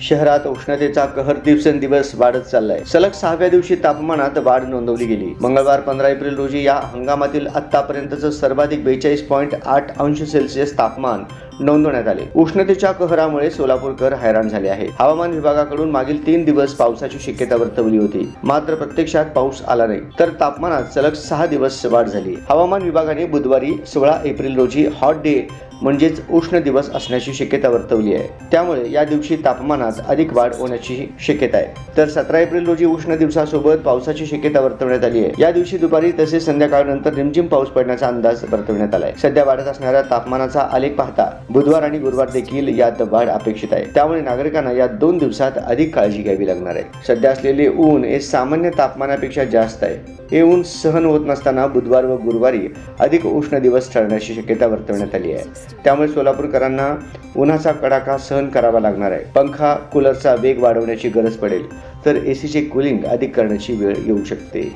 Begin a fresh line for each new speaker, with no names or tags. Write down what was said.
शहरात उष्णतेचा कहर दिवसेंदिवस वाढत चाललाय. सलग सहाव्या दिवशी तापमानात वाढ नोंदवली गेली. मंगळवार पंधरा एप्रिल रोजी या हंगामातील आतापर्यंतचं सर्वाधिक बेचाळीस पॉईंट आठ अंश सेल्सिअस तापमान नोंदवण्यात आले. उष्णतेच्या कहरामुळे सोलापूरकर हैराण झाले आहे हवामान विभागाकडून मागील तीन दिवस पावसाची शक्यता वर्तवली होती. मात्र प्रत्यक्षात पाऊस आला नाही. तर तापमानात सलग सहा दिवस वाढ झाली. हवामान विभागाने बुधवारी सोळा एप्रिल रोजी हॉट डे म्हणजेच उष्ण दिवस असण्याची शक्यता वर्तवली आहे. त्यामुळे या दिवशी तापमानात अधिक वाढ होण्याची शक्यता आहे. तर सतरा एप्रिल रोजी उष्ण दिवसासोबत पावसाची शक्यता वर्तवण्यात आली आहे. या दिवशी दुपारी तसेच संध्याकाळनंतर रिमझिम पाऊस पडण्याचा अंदाज वर्तवण्यात आलाय. सध्या वाढत असणाऱ्या तापमानाचा आलेख पाहता बुधवार आणि गुरुवार देखील यात वाढ अपेक्षित आहे. त्यामुळे नागरिकांना या दोन दिवसात अधिक काळजी घ्यावी लागणार आहे. सध्या असलेले ऊन हे सामान्य तापमानापेक्षा जास्त आहे. हे ऊन सहन होत नसताना बुधवार व गुरुवारी अधिक उष्ण दिवस ठरण्याची शक्यता वर्तवण्यात आली आहे. त्यामुळे सोलापूरकरांना उन्हाचा कडाका सहन करावा लागणार आहे. पंखा कूलरचा वेग वाढवण्याची गरज पडेल तर एसीचे कूलिंग अधिक करण्याची वेळ येऊ शकते.